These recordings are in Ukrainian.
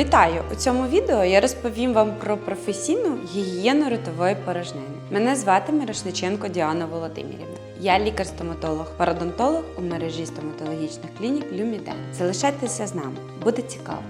Вітаю! У цьому відео я розповім вам про професійну гігієну ротової порожнини. Мене звати Мирошниченко Діана Володимирівна. Я лікар-стоматолог, пародонтолог у мережі стоматологічних клінік Люміден. Залишайтеся з нами, буде цікаво.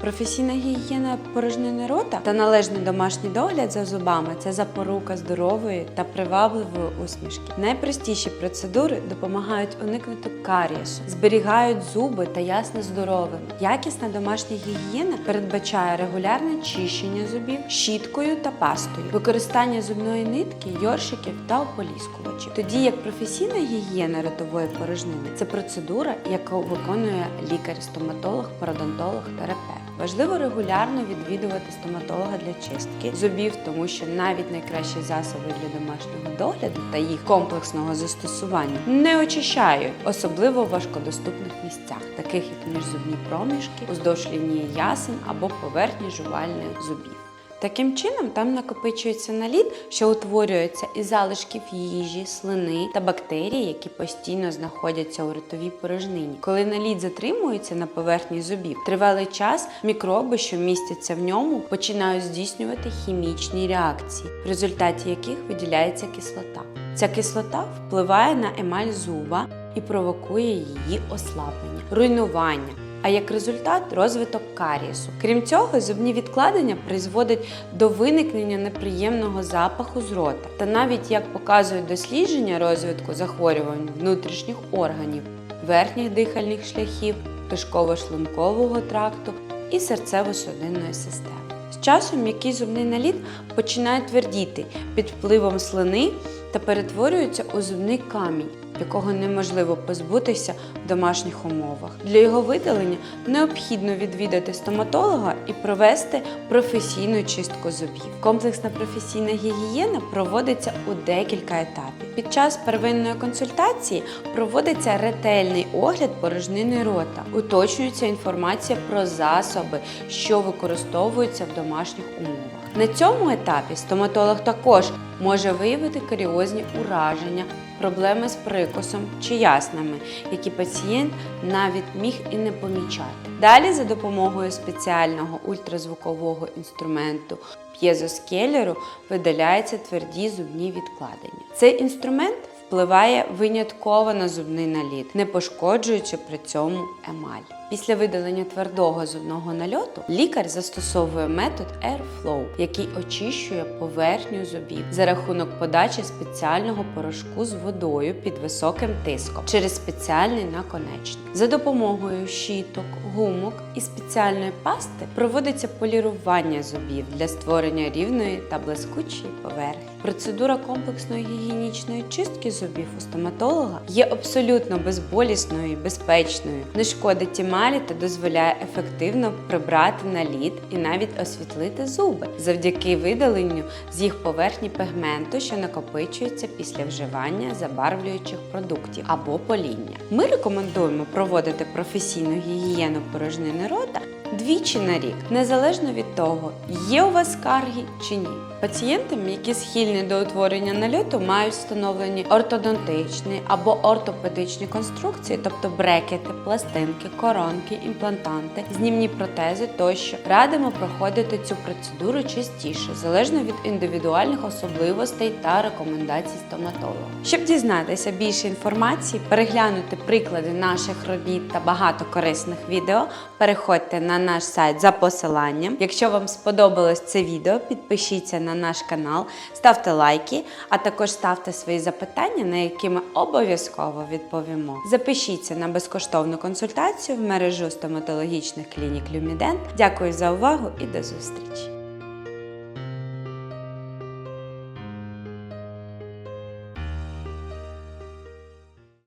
Професійна гігієна порожнини рота та належний домашній догляд за зубами це запорука здорової та привабливої усмішки. Найпростіші процедури допомагають уникнути карієсу, зберігають зуби та ясне здоровим. Якісна домашня гігієна передбачає регулярне чищення зубів щіткою та пастою, використання зубної нитки, йоршиків та ополіскувачів. Тоді як професійна гігієна ротової порожнини це процедура, яку виконує лікар-стоматолог, пародонтолог, терапевт. Важливо регулярно відвідувати стоматолога для чистки зубів, тому що навіть найкращі засоби для домашнього догляду та їх комплексного застосування не очищають, особливо в важкодоступних місцях, таких як міжзубні проміжки, уздовж лінії ясен або поверхні жувальних зубів. Таким чином там накопичується наліт, що утворюється із залишків їжі, слини та бактерій, які постійно знаходяться у ротовій порожнині. Коли наліт затримується на поверхні зубів, тривалий час мікроби, що містяться в ньому, починають здійснювати хімічні реакції, в результаті яких виділяється кислота. Ця кислота впливає на емаль зуба і провокує її ослаблення, руйнування а як результат розвиток карієсу. Крім цього, зубні відкладення призводять до виникнення неприємного запаху з рота. Та навіть як показують дослідження розвитку захворювань внутрішніх органів, верхніх дихальних шляхів, кишково-шлункового тракту і серцево-судинної системи. З часом м'який зубний наліт починає твердіти під впливом слини та перетворюється у зубний камінь, якого неможливо позбутися в домашніх умовах. Для його видалення необхідно відвідати стоматолога і провести професійну чистку зубів. Комплексна професійна гігієна проводиться у декілька етапів. Під час первинної консультації проводиться ретельний огляд порожнини рота, уточнюється інформація про засоби, що використовуються в домашніх умовах. На цьому етапі стоматолог також може виявити каріозні ураження, проблеми з прикусом чи яснами, які пацієнт навіть міг і не помічати. Далі за допомогою спеціального ультразвукового інструменту п'єзоскелеру видаляються тверді зубні відкладення. Цей інструмент впливає винятково на зубний наліт, не пошкоджуючи при цьому емаль. Після видалення твердого зубного нальоту лікар застосовує метод Airflow, який очищує поверхню зубів за рахунок подачі спеціального порошку з водою під високим тиском через спеціальний наконечник. За допомогою щіток, гумок і спеціальної пасти проводиться полірування зубів для створення рівної та блискучої поверхні. Процедура комплексної гігієнічної чистки зубів у стоматолога є абсолютно безболісною і безпечною, не шкодить емалі та дозволяє ефективно прибрати наліт і навіть освітлити зуби завдяки видаленню з їх поверхні пігменту, що накопичується після вживання забарвлюючих продуктів або поління. Ми рекомендуємо проводити професійну гігієну порожнини рота двічі на рік, незалежно від того, є у вас скарги чи ні. Пацієнтам, які схильні до утворення нальоту, мають встановлені ортодонтичні або ортопедичні конструкції, тобто брекети, пластинки, коронки, імплантанти, знімні протези тощо. Радимо проходити цю процедуру частіше, залежно від індивідуальних особливостей та рекомендацій стоматолога. Щоб дізнатися більше інформації, переглянути приклади наших робіт та багато корисних відео, переходьте на наш сайт за посиланням. Якщо вам сподобалось це відео, підпишіться на наш канал, ставте лайки, а також ставте свої запитання, на які ми обов'язково відповімо. Запишіться на безкоштовну консультацію в мережу стоматологічних клінік Люмідент. Дякую за увагу і до зустрічі!